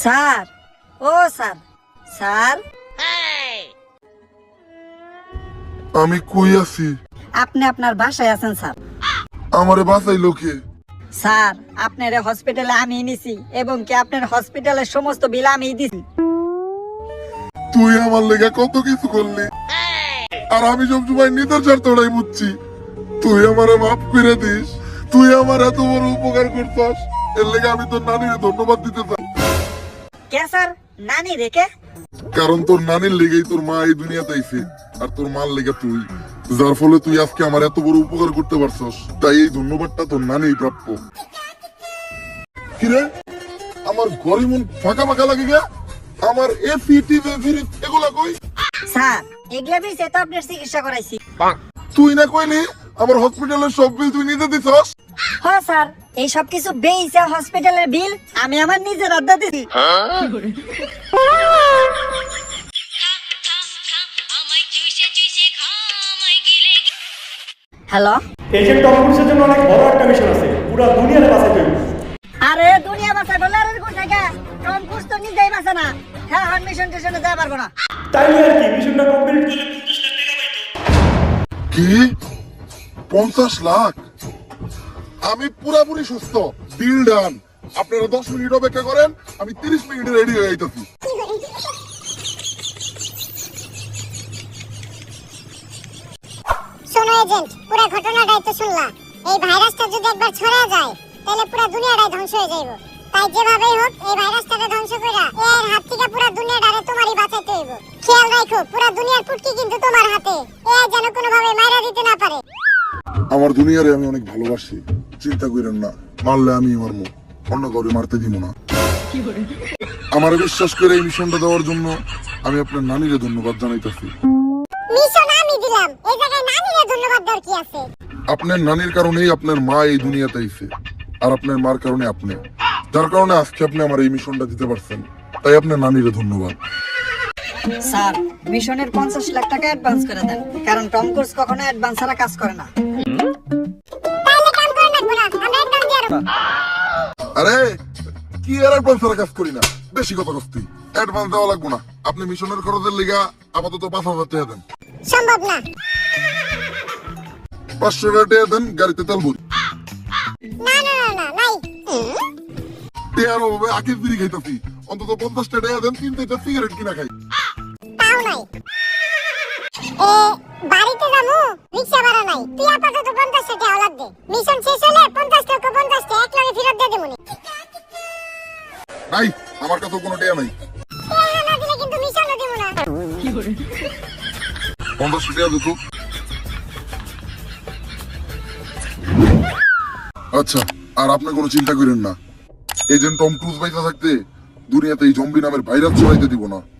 Sir ও sir sir. আমি কই আছি? আপনি আপনার বাসায় আছেন স্যার। আমারে বাঁচাই লোকে স্যার আপনার হসপিটালে আমি নিছি এবং কি আপনার হসপিটালের সমস্ত বিল আমি দিছি। তুই আমার লেগে কত কিছু করলি? আর আমি সব সময় নিদর ছাড়তোড়াই বুঝছি। তুই আমারে মাফ করে দিস। তুই আমার এত বড় উপকার করতাস এর লেগে আমি তোর নানির ধন্যবাদ দিতে চাই। কে স্যার? নানি রেখে কারণ তোর নানির লেগেই তোর মা এই দুনিয়াতে আইছে আর তোর মার লেগে তুই। যার ফলে তুই আজকে আমার এত বড় উপকার করতে পারছস তাই এই ধন্যবাদটা তোর নানিই প্রাপ্য। কিরে? আমার ঘরে মন ফাঁকা ফাঁকা লাগে গে? আমার এসি টিভি ফ্রিজ এগুলা কই? স্যার এগুলা তো আপনার চিকিৎসা করাইছি। তুই না কইলি আমার হসপিটালের সব বিল তুই নিজে দিছস? হ্যাঁ স্যার। এই সব কিছু বেইছে হসপিটালের বিল আমি আমার নিজের আড্ডা দিছি। হ্যালো? ক্রুজের জন্য অনেক বড় একটা মিশন আছে। পুরো দুনিয়ার আরে দুনিয়া বাঁচা বলে আর কোন জায়গা টম ক্রুজ তো নিজেই বাঁচে না। হ্যাঁ হন মিশন টিশনে যেতে পারব না। তাই আর কি? মিশনটা কমপ্লিট করলে কি? পঞ্চাশ লাখ। আমি পুরাপুরি সুস্থ। ডিল ডান আপনারা দশ মিনিট অপেক্ষা করেন, আমি তিরিশ মিনিটে রেডি হয়ে যাইতেছি। শোনো এজেন্ট পুরো তো এই ভাইরাসটা যদি একবার ছড়া যায়, তাহলে পুরো দুনিয়াটাই ধ্বংস হয়ে যাইব। তাই যেভাবেই হোক, এই ভাইরাসটাকে ধ্বংস কইরা এর হাত থেকে পুরো দুনিয়াটারে তোমারই বাঁচাইতে হইব। খেয়াল রাখো, পুরো দুনিয়ার পুটকি কিন্তু তোমার হাতে। এ যেন কোনোভাবে মাইরা দিতে না পারে। আমার দুনিয়ারে আমি অনেক ভালোবাসি। চিন্তা করেন না মারলে আমি আমার মুখ অন্য কাউরে মারতে দিব না। আমার বিশ্বাস করে এই মিশনটা দেওয়ার জন্য আমি আপনার নানিরে ধন্যবাদ জানাইতেছি। মিশন আমি দিলাম এই জায়গায় নানিরে ধন্যবাদ দেওয়ার কি আছে? আপনার নানির কারণেই আপনার মা এই দুনিয়াতে আইছে আর আপনার মার কারণে আপনি। যার কারণে আজকে আপনি আমার এই মিশনটা দিতে পারছেন তাই আপনার নানিরে ধন্যবাদ। স্যার মিশনের পঞ্চাশ লাখ টাকা অ্যাডভান্স করে দেন কারণ টম ক্রুজ কখনো অ্যাডভান্স ছাড়া কাজ করে না। আরে কি আর অ্যাডভান্স কাজ করি না? বেশি কথা কস্তি অ্যাডভান্স দেওয়া লাগবো না। আপনি মিশনের খরচের লিগা আপাতত পাঁচ হাজার টাকা দেন। সম্ভব না। পাঁচশো টাকা টাকা দেন গাড়িতে তেল ভরি টেয়ার অভাবে আকিস বিড়ি খাইতেছি। অন্তত পঞ্চাশ টাকা দেন তিন চারটা সিগারেট কিনা খাই। তাও নাই। রিক্সা ভাড়া নাই। তুই আপাতত পঞ্চাশ টাকা লাগবে মিশন শেষ হলে পঞ্চাশ টাকা পঞ্চাশ টাকা এক লগে ফেরত দিয়ে দেবো নাই আমার কাছে কোনো টাকা নাই। না দিলে কিন্তু মিশনও দেবো না। পঞ্চাশ টাকা দিত আচ্ছা আর আপনি কোনো চিন্তা করেন না। এজেন্ট টম ক্রুজ বাইসা থাকতে দুনিয়াতে এই জম্বি নামের ভাইরাস ছড়াইতে দিব না।